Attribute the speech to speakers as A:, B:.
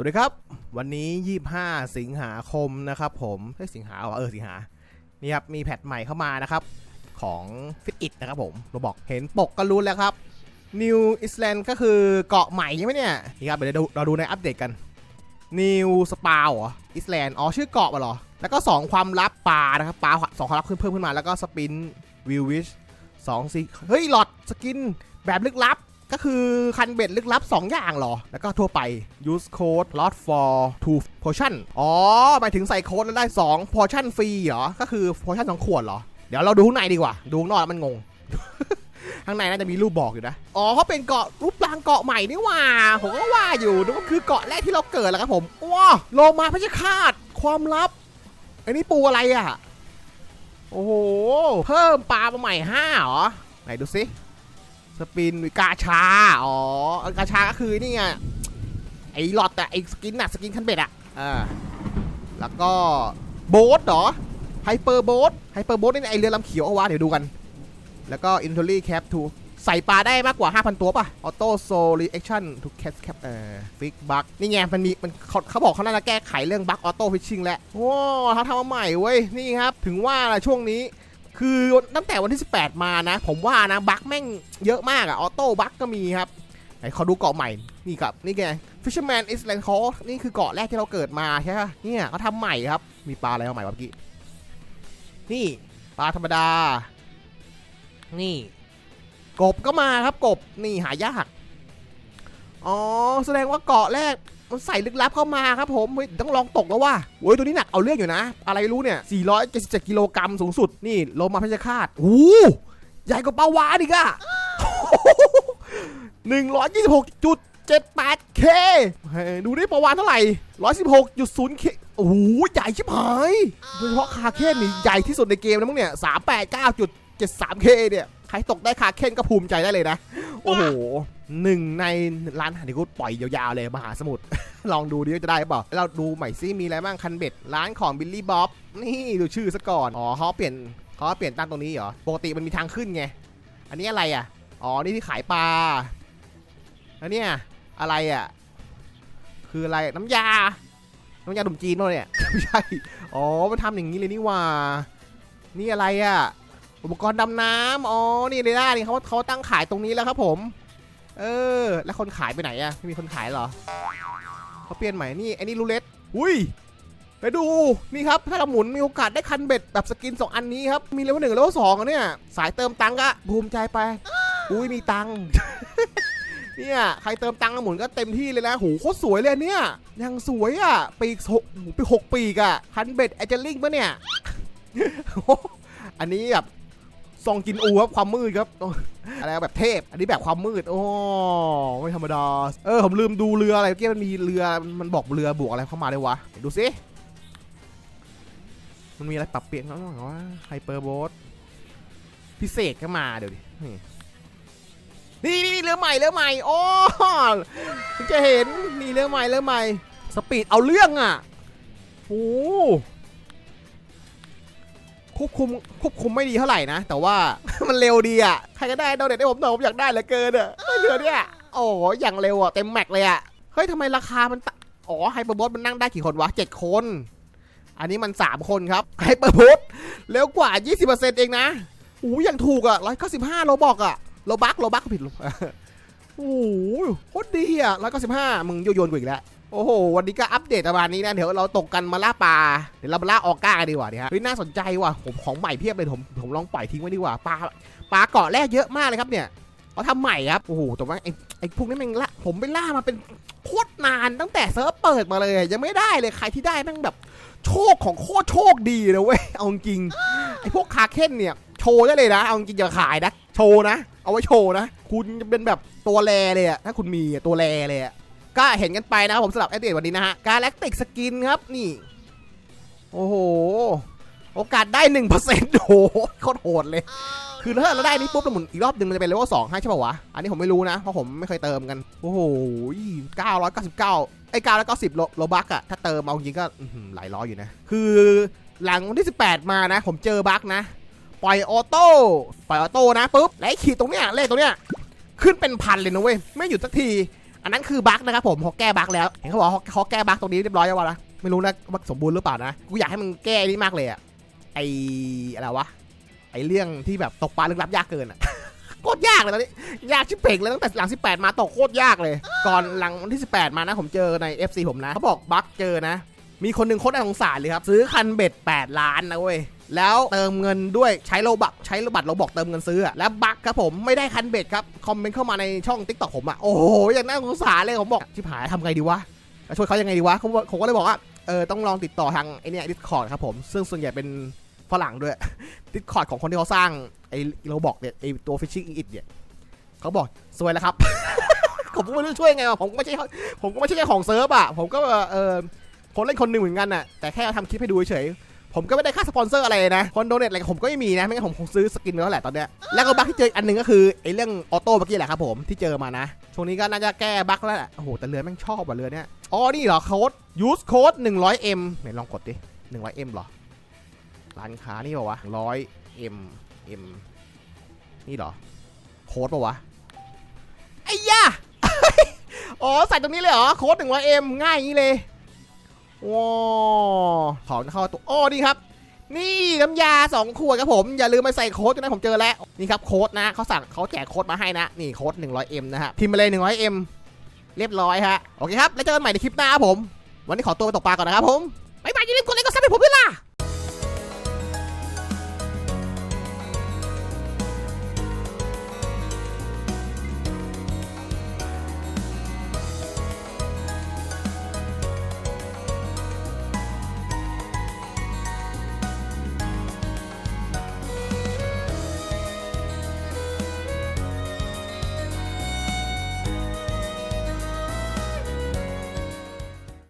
A: สวัสดีครับ วันนี้ 25 สิงหาคมนะครับผมเฮ้ยสิงหาเหรอเออสิงหานี่ครับมีแพทใหม่เข้ามานะครับ ของ Fit It นะครับผมเราบอกเห็นปกก็รู้แล้วครับ New Island ก็คือเกาะใหม่ใช่ไหมเนี่ยนี่ครับเดี๋ยวเราดูในอัปเดตกัน New Spa เหรอ Island อ๋อชื่อเกาะมาเหรอ แล้วก็ 2 ความลับปลานะครับปลาสองความลับเพิ่มเพิ่มขึ้นมาแล้วก็สปินวิววิชสองสิเฮ้ยหลอดสกินแบบลึกลับ ก็คือคันเบ็ดลึกลับ 2 อย่างเหรอ แล้วก็ทั่วไป use code lot for two potion อ๋อหมายถึงใส่โค้ดแล้วได้ 2 potion ฟรีเหรอ ก็คือ potion 2 ขวดเหรอ เดี๋ยวเราดูข้างในดีกว่า ดูข้างนอกมันงง ข้างในน่าจะมีรูปบอกอยู่นะ อ๋อเขาเป็นเกาะรูปร่างเกาะใหม่นี่ว่า ผมก็ว่าอยู่นึกว่าคือเกาะแรกที่เราเกิดแล้วครับผมว้าโลมาพระชคาตความลับ อันนี้ปูอะไรอะ โอ้โห เพิ่มปลามาใหม่ห้าเหรอ ไหนดูสิ สปินกาชา อ๋อกาชาก็คือนี่ไงไอ้หลอดแต่ไอ้สกินน่ะสกินคันเบ็ดอะอ่าแล้วก็โบ๊ทเหรอไฮเปอร์โบ๊ทไฮเปอร์โบ๊ทนี่ไอเรือลำเขียวเอาวะเดี๋ยวดูกัน แล้วก็ inventory cap to ใส่ปลาได้มากกว่า 5,000 ตัวป่ะ auto soul reaction to catch cap เอ่อ fix bug นี่ไง มันมี มันเขาเขาบอกเขาน่าจะแก้ไขเรื่อง bug auto fishing แล้วว้าวเขาทำมาใหม่เว้ย นี่ครับ ถึงว่าละช่วงนี้ คือตั้งแต่วันที่ 18 มานะ ผมว่านะบั๊กแม่งเยอะมากอะออโต้บั๊กก็มีครับไหนเขาดูเกาะใหม่ นี่กับ นี่ไง Fisherman Island Coast นี่คือเกาะแรกที่เราเกิดมาใช่ไหมเนี่ยเขาทำใหม่ครับ มีปลาอะไรมาใหม่วะเมื่อกี้ นี่ ปลาธรรมดา นี่ กบก็มาครับกบ นี่หายาก อ๋อ แสดงว่าเกาะแรก มันใส่ลึกลับเข้ามาครับผมเฮ้ยต้องลองตกแล้วว่ะโอ้ยตัวนี้หนักเอาเรื่องอยู่นะ อะไรรู้เนี่ย 477กิโลกรัมสูงสุด นี่โลมาเพชฌฆาตโอ้ใหญ่กว่าปลาวานอีกอะ126.78 k เฮ้ยดูดิปลาวานเท่าไหร่116.0 k โอ้โหใหญ่ชิบหาย โดยเฉพาะคาเคนนี่ใหญ่ที่สุดในเกมนะมั้งเนี่ย389.73 k เนี่ย ใครตกได้คาเคนก็ภูมิใจได้เลยนะ โอ้โหหนึ่งในร้านอาหารที่กูปล่อยยาวๆเลยมหาสมุทร ลองดูดิว่าจะได้เปล่าเราดูใหม่ซิมีอะไรบ้างคันเบ็ดร้านของบิลลี่บ๊อบนี่ดูชื่อซะก่อนอ๋อเขาเปลี่ยนเขาเปลี่ยนตั้งตรงนี้เหรอปกติมันมีทางขึ้นไงอันนี้อะไรอะอ๋อนี่ที่ขายปลาอันเนี้ยอะไรอะคืออะไรน้ำยา น้ำยาดมจีนป่ะเนี่ยไม่ใช่อ๋อมันทำอย่างนี้เลยนี่ว่า นี่อะไรอะ อุปกรณ์ดำน้ำอ๋อ นี่เลยนะนี่เขาเขาตั้งขายตรงนี้แล้วครับผม เออ แล้วคนขายไปไหนอะไม่มีคนขายเหรอเขาเปลี่ยนใหม่นี่ไอ้นี่รูเล็ตอุ้ยไปดูนี่ครับถ้าเราหมุนมีโอกาสได้คันเบ็ดแบบสกิน 2 อันนี้ครับ มีเลเวลหนึ่งเลเวลสองเนี่ย สายเติมตังค์ก็ภูมิใจไป อุ้ยมีตังเนี่ยใครเติมตังค์หมุนก็เต็มที่เลยนะโหโคตรสวยเลยเนี่ยยังสวยอะปีกหกปีกหกปีกอะคันเบ็ดแอเจลิงปะเนี่ยอันนี้แบบ ซองกินอูครับความมืดครับอะไรแบบเทพ อันนี้แบบความมืด โอ้ไม่ธรรมดา เออผมลืมดูเรืออะไรเมื่อกี้มันมีเรือมันบอกเรือบวกอะไรเข้ามาด้วยวะ ดูสิ มันมีอะไรปรับเปลี่ยนบ้างวะไฮเปอร์โบสพิเศษก็มาเดี๋ยวดินี่นี่นี่เรือใหม่เรือใหม่โอ้จะเห็นนี่เรือใหม่เรือใหม่ สปีดเอาเรื่องอะโอ้ ควบคุมควบคุมไม่ดีเท่าไหร่นะ แต่ว่า มันเร็วดีอะใครก็ได้โดนเด็ดให้ผมหน่อยผมอยากได้เหลือเกินอะเรือเนี่ยโอ้โหอย่างเร็วอะเต็มแม็กเลยอะเฮ้ยทำไมราคามันตะอ๋อไฮเปอร์บอสมันนั่งได้กี่คนวะเจ็ดคน อันนี้มัน 3 คนครับไฮเปอร์บอสเร็วกว่า 20%เองนะโอ้ยอย่างถูกอะ195โลบอกอะโลบักโลบักผิดโลโอ้โหโคตรดีอะ195มึงโยโยนกูอีกแล้ว โอ้โห วันนี้ก็อัปเดตประมาณนี้นะ เดี๋ยวเราตกกันมาล่าปลา เดี๋ยวเรามาล่าออก้ากันดีกว่าดีฮะเฮ้ยน่าสนใจว่ะ ผมของใหม่เพียบเลย ผมผมลองปล่อยทิ้งไว้ดีกว่า ปลาปลาเกาะแรกเยอะมากเลยครับเนี่ยเขาทำใหม่ครับ โอ้โห แต่ว่าไอ้ไอ้พวกนี้มันละผมไปล่ามาเป็นโคตรนานตั้งแต่เซิร์ฟเปิดมาเลย ยังไม่ได้เลยใครที่ได้แม่งแบบโชคของโคตรโชคดีเลยเว้ย เอาจริง ไอ้พวกคาเค้นเนี่ยโชว์ได้เลยนะ เอาจริงอย่าขายนะ โชว์นะ เอาไว้โชว์นะ คุณจะเป็นแบบตัวแรเลยอะถ้าคุณมีตัวแรเลยอะ ก็เห็นกันไปนะครับผมสำหรับไอเดตวันนี้นะฮะกาแล็กติกสกินครับนี่ โอ้โห โอกาสได้หนึ่งเปอร์เซ็นต์โหโคตรโหดเลย คือถ้าเราได้นี่ปุ๊บเราหมุนอีกรอบหนึ่งมันจะเป็นเลเวลสองให้ใช่ป่าวะ อันนี้ผมไม่รู้นะ เพราะผมไม่เคยเติมกัน โอ้โหเก้าร้อยเก้าสิบเก้าไอ้เก้าร้อยเก้าสิบโลบักอะถ้าเติมเอาจริงก็หลายร้อยอยู่นะ คือหลังวันที่18มานะ ผมเจอบั๊กนะปล่อยออโต้ปล่อยออโต้นะปุ๊บแล้วขีดตรงเนี้ยเลขตรงเนี้ยขึ้นเป็นพันเลยนะเว้ยไม่หยุดสักที อันนั้นคือบั๊กนะครับผมเขาแก้บั๊กแล้วเห็นเขาบอกเขาเขาแก้บั๊กตรงนี้เรียบร้อยแล้ววะนะไม่รู้นะว่าสมบูรณ์หรือเปล่านะกูอยากให้มึงแก้นี่มากเลยอะไออะไรวะไอเรื่องที่แบบตกปลาลึกลับยากเกินอะโคตรยากเลยตอนนี้ยากชิบเป่งเลยตั้งแต่หลัง 18 มาตกโคตรยากเลย ก่อนหลังวันที่ 18 มานะผมเจอใน FC ผมนะเขาบอกบั๊กเจอนะ มีคนหนึ่งโคตรน่าสงสารเลยครับ ซื้อคันเบ็ด 8 ล้านนะเว้ย แล้วเติมเงินด้วยใช้โลบักใช้โลบัตรโลบอกเติมเงินซื้ออะแล้วบั๊กครับผมไม่ได้คันเบ็ดครับคอมเมนต์เข้ามาในช่องติ๊กต็อกผมอะโอ้โหอย่างน่าสงสารเลยผมบอกชิบหายทำไงดีวะช่วยเขายังไงดีวะผมก็เลยบอกว่าเออต้องลองติดต่อทางไอเนี่ยดิสคอร์ดครับผม ซึ่งส่วนใหญ่เป็นฝรั่งด้วยดิสคอร์ดของคนที่เขาสร้างไอโลบอกเนี่ยไอตัวฟิชชิ่งอิดเนี่ยเขาบอกสวยแล้วครับผมก็ไม่รู้ช่วยยังไงวะผมก็ไม่ใช่ผมก็ไม่ใช่เจ้าของเซิร์ฟอะผมก็เออคนเล่นคนหนึ่งเหมือนกันน่ะแต่แค่ทำคลิปให้ดูเฉย ผมก็ไม่ได้ค่าสปอนเซอร์อะไรนะ คนโดเนทอะไรผมก็ไม่มีนะ ไม่งั้นผมคงซื้อสกินแล้วแหละตอนเนี้ย แล้วก็บั๊กที่เจออันหนึ่งก็คือไอ้เรื่องออโต้เมื่อกี้แหละครับผมที่เจอมานะ ช่วงนี้ก็น่าจะแก้บั๊กแล้วแหละ โอ้โห แต่เรือแม่งชอบว่ะเรือเนี้ย อ๋อ นี่เหรอโค้ด use code 100m ไหนลองกดดิ 100m เหรอ ร้านค้านี่เปล่าวะ 100m m นี่เหรอ โค้ดเปล่าวะ ไอ้ย่าอ๋อ ใส่ตรงนี้เลยเหรอ โค้ด 100m ง่ายอย่างนี้เลย ว้าของเข้าตัวอ๋อนี่ครับ นี่น้ำยา 2 ขวดครับผม อย่าลืมไปใส่โค้ดกันนะผมเจอแล้ว นี่ครับโค้ดนะเขาสั่งเขาแจกโค้ดมาให้นะ นี่โค้ด 100m นะฮะพิมพ์มาเลย 100m เรียบร้อยฮะ โอเคครับ แล้วเจอกันใหม่ในคลิปหน้าครับผม วันนี้ขอตัวไปตกปลาก่อนนะครับผม บ๊ายบายอย่าลืมกดไลค์กดซับให้ผมด้วยล่ะ